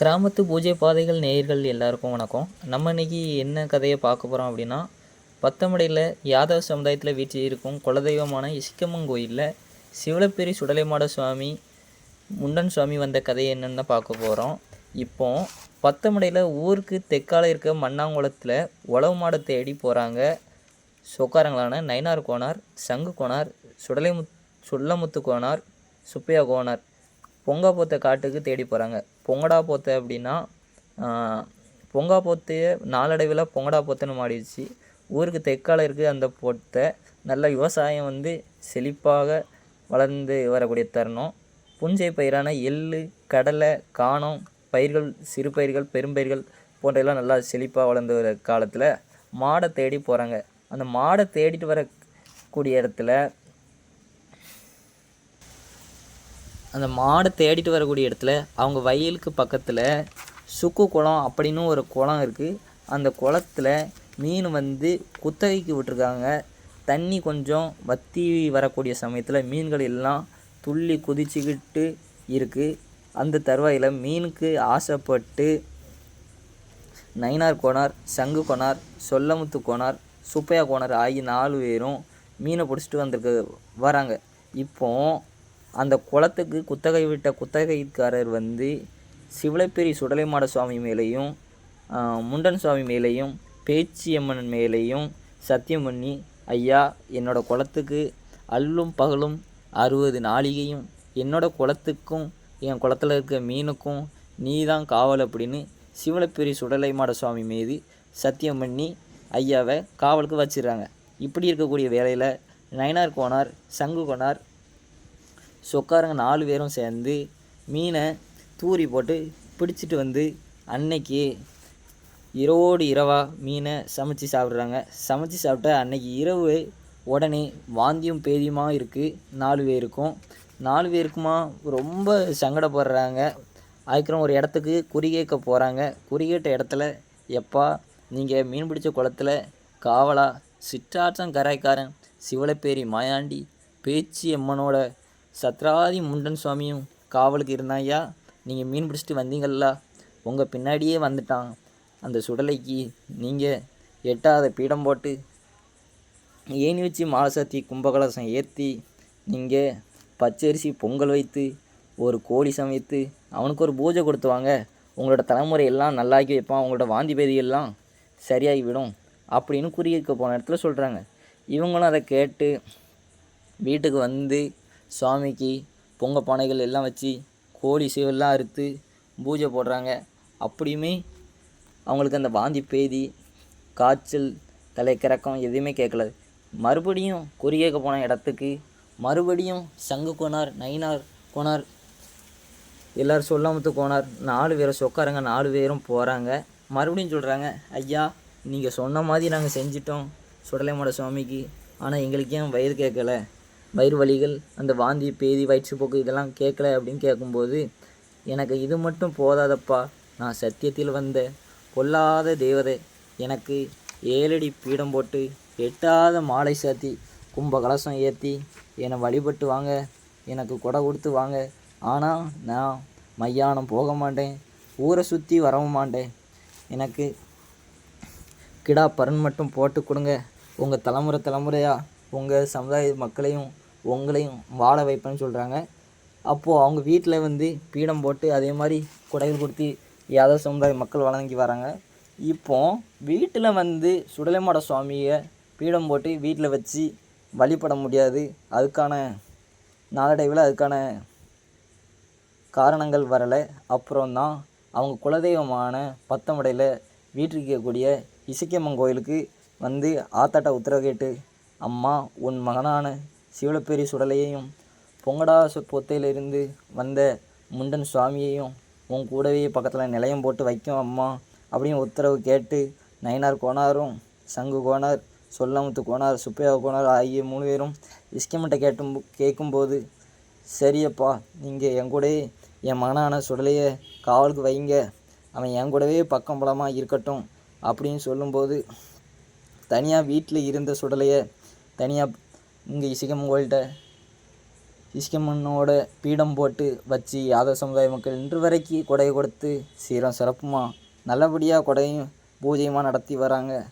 கிராமத்து பூஜை பாதைகள் நேயர்கள் எல்லாருக்கும் வணக்கம். நம்ம இன்னைக்கு என்ன கதையை பார்க்க போகிறோம் அப்படின்னா பத்தமடையில் யாதவ சமுதாயத்தில் வீட்டில் இருக்கும் குலதெய்வமான இசிக்கம்மன் கோயிலில் சிவலப்பேரி சுடலைமாட சுவாமி முண்டன் சுவாமி வந்த கதை என்னென்னு தான் பார்க்க போகிறோம் இப்போ பத்தமடையில் ஊருக்கு தெற்கால இருக்க மண்ணாங்குளத்தில் உழவு மாடை தேடி போகிறாங்க சொக்காரங்களான நயினார் கோனார் சங்கு கோனார் சுடலைமுத் சுள்ளமுத்து கோனார் சுப்பையா கோனார். பொங்கா போத்த காட்டுக்கு தேடி போகிறாங்க பொங்கடா போத்தை அப்படின்னா பொங்கா போத்தைய நாளடைவில் பொங்கடா போத்தைன்னு மாறிடுச்சு. ஊருக்கு தெற்கால இருக்குது அந்த போத்தை நல்ல விவசாயம் வந்து செழிப்பாக வளர்ந்து வரக்கூடிய தருணம். புஞ்சை பயிரான எள்ளு கடலை காணம் பயிர்கள் சிறு பயிர்கள் பெரும்பயிர்கள் போன்றெல்லாம் நல்லா செழிப்பாக வளர்ந்து வர காலத்தில் மாடை தேடி போகிறாங்க அந்த மாடை தேடிட்டு வரக்கூடிய இடத்துல அந்த மாடை தேடிட்டு வரக்கூடிய இடத்துல அவங்க வயலுக்கு பக்கத்தில் சுக்கு குளம் அப்படின்னு ஒரு குளம் இருக்குது அந்த குளத்தில் மீன் வந்து குத்தகைக்கு விட்டுருக்காங்க. தண்ணி கொஞ்சம் வத்தி வரக்கூடிய சமயத்தில் மீன்கள் எல்லாம் துள்ளி குதிச்சுக்கிட்டு இருக்குது அந்த தருவாயில் மீனுக்கு ஆசைப்பட்டு நயினார் கோனார் சங்கு கோனார் சொல்லமுத்து கோனார் சுப்பையா கோனார் ஆகிய நாலு பேரும் மீனை பிடிச்சிட்டு வந்திருக்க வராங்க. இப்போது அந்த குளத்துக்கு குத்தகை விட்ட குத்தகைக்காரர் வந்து சிவலப்பேரி சுடலைமாட சுவாமி மேலேயும் முண்டன் சுவாமி மேலேயும் பேச்சியம்மன் மேலேயும் சத்தியம் பண்ணி ஐயா என்னோடய குளத்துக்கு அல்லும் பகலும் அறுபது நாளிகையும் என்னோட குளத்துக்கும் என் குளத்துல இருக்க மீனுக்கும் நீ தான் காவல் அப்படின்னு சிவலப்பேரி சுடலைமாட சுவாமி மீது சத்தியம் பண்ணி ஐயாவை காவலுக்கு வச்சிடுறாங்க. இப்படி இருக்கக்கூடிய வேலையில் நயனார் கோனார் சங்கு கோனார் சொக்காரங்க நாலு பேரும் சேர்ந்து மீனை தூரி போட்டு பிடிச்சிட்டு வந்து அன்னைக்கு இரவோடு இரவாக மீனை சமைச்சு சாப்பிட்றாங்க. சமைச்சு சாப்பிட்டா அன்னைக்கு இரவு உடனே வாந்தியும் பேதியுமாக இருக்குது நாலு பேருக்கும். நாலு பேருக்குமா ரொம்ப சங்கடப்படுறாங்க. அதுக்கப்புறம் ஒரு இடத்துக்கு குறி கேட்க போகிறாங்க குறி கேட்ட இடத்துல எப்பா நீங்கள் மீன் பிடிச்ச குளத்துல காவலா? சிற்றாற்றம் கரைக்காரன் சிவலப்பேரி மாயாண்டி பேச்சி அம்மனோட சத்ராதி முண்டன் சுவாமியும் காவலுக்கு இருந்தாயா நீங்கள் மீன் பிடிச்சிட்டு வந்தீங்களா உங்கள் பின்னாடியே வந்துட்டான். அந்த சுடலைக்கு நீங்கள் எட்டாத பீடம் போட்டு ஏணி வச்சு மாலசாத்தி கும்பகலசம் ஏற்றி நீங்கள் பச்சரிசி பொங்கல் வைத்து ஒரு கோழி சமைத்து அவனுக்கு ஒரு பூஜை கொடுத்துவாங்க உங்களோட தலைமுறை எல்லாம் நல்லாக்கி வைப்பான். உங்களோட வாந்தி பேதியெல்லாம் சரியாகி விடும் அப்படின்னு குறியிருக்க போன இடத்துல சொல்கிறாங்க இவங்களும் அதை கேட்டு வீட்டுக்கு வந்து சுவாமிக்கு பொங்க பானைகள் எல்லாம் வச்சு கோழி சேவெல்லாம் அறுத்து பூஜை போடுறாங்க. அப்படியுமே அவங்களுக்கு அந்த வாந்தி பேதி காய்ச்சல் தலைக்கிறக்கம் எதுவுமே கேட்கல. மறுபடியும் குறி போன இடத்துக்கு மறுபடியும் சங்கு கோனார் நயினார் கோனார் எல்லோரும் சொல்லாமத்து கோனார் நாலு பேரை சொக்காரங்க நாலு பேரும் போகிறாங்க மறுபடியும் சொல்கிறாங்க ஐயா நீங்கள் சொன்ன மாதிரி நாங்கள் செஞ்சிட்டோம் சுடலைமாட சுவாமிக்கு. ஆனால் எங்களுக்கு ஏன் வயது கேட்கல? வயிறு வலிகள் அந்த வாந்தி பேதி வயிற்றுப்போக்கு இதெல்லாம் கேட்கல அப்படின்னு கேட்கும்போது எனக்கு இது மட்டும் போதாதப்பா நான் சத்தியத்தில் வந்த பொல்லாத தேவதை. எனக்கு ஏழடி பீடம் போட்டு எட்டாத மாலை சாத்தி கும்ப கலசம் ஏற்றி என்னை வழிபட்டு வாங்க எனக்கு கொடை கொடுத்து வாங்க. ஆனால் நான் மையானம் போக மாட்டேன் ஊரை சுற்றி வரவும் மாட்டேன். எனக்கு கிடா பரன் மட்டும் போட்டு கொடுங்க. உங்கள் தலைமுறை தலைமுறையாக உங்கள் சமுதாய மக்களையும் உங்களையும் வாழ வைப்பேன்னு சொல்கிறாங்க அப்போது அவங்க வீட்டில் வந்து பீடம் போட்டு அதே மாதிரி குடைகள் கொடுத்து யாதவ சமுதாய மக்கள் வழங்கி வராங்க. இப்போ வீட்டில் வந்து சுடலைமாட சுவாமியை பீடம் போட்டு வீட்டில் வச்சு வழிபட முடியாது. அதுக்கான நாளடைவில் அதுக்கான காரணங்கள் வரலை. அப்புறம் தான் அவங்க குலதெய்வமான பத்தமடையில் வீட்டிருக்கக்கூடிய இசக்கியம்மன் கோயிலுக்கு வந்து ஆத்தாட்ட உத்தரவு கேட்டு அம்மா உன் மகனான சிவலப்பேரி சுடலையையும் பொங்கடா பொத்தையிலிருந்து வந்த முண்டன் சுவாமியையும் உன் கூடவே பக்கத்தில் நிலையம் போட்டு வைக்கும் அம்மா அப்படின்னு உத்தரவு கேட்டு நயினார் கோனாரும் சங்கு கோனார் சொல்லமுத்து கோனார் சுப்பையா கோனார் ஆகிய மூணு பேரும் இஸ்கமட்டை கேட்டும் கேட்கும்போது சரியப்பா நீங்கள் என் கூடவே என் மகனான சுடலையை காவலுக்கு வைங்க. அவன் என் கூடவே பக்கம் பலமாக இருக்கட்டும் அப்படின்னு சொல்லும்போது தனியாக வீட்டில் இருந்த சுடலையை தனியாக இங்கே இசிகம் கோயில்கிட்ட இஸ்கமன்னோட பீடம் போட்டு வச்சு யாதவ சமுதாய மக்கள் இன்று வரைக்கும் கொடை கொடுத்து சீரம் சிறப்புமா? நல்லபடியாக கொடையும் பூஜையுமாக நடத்தி வராங்க?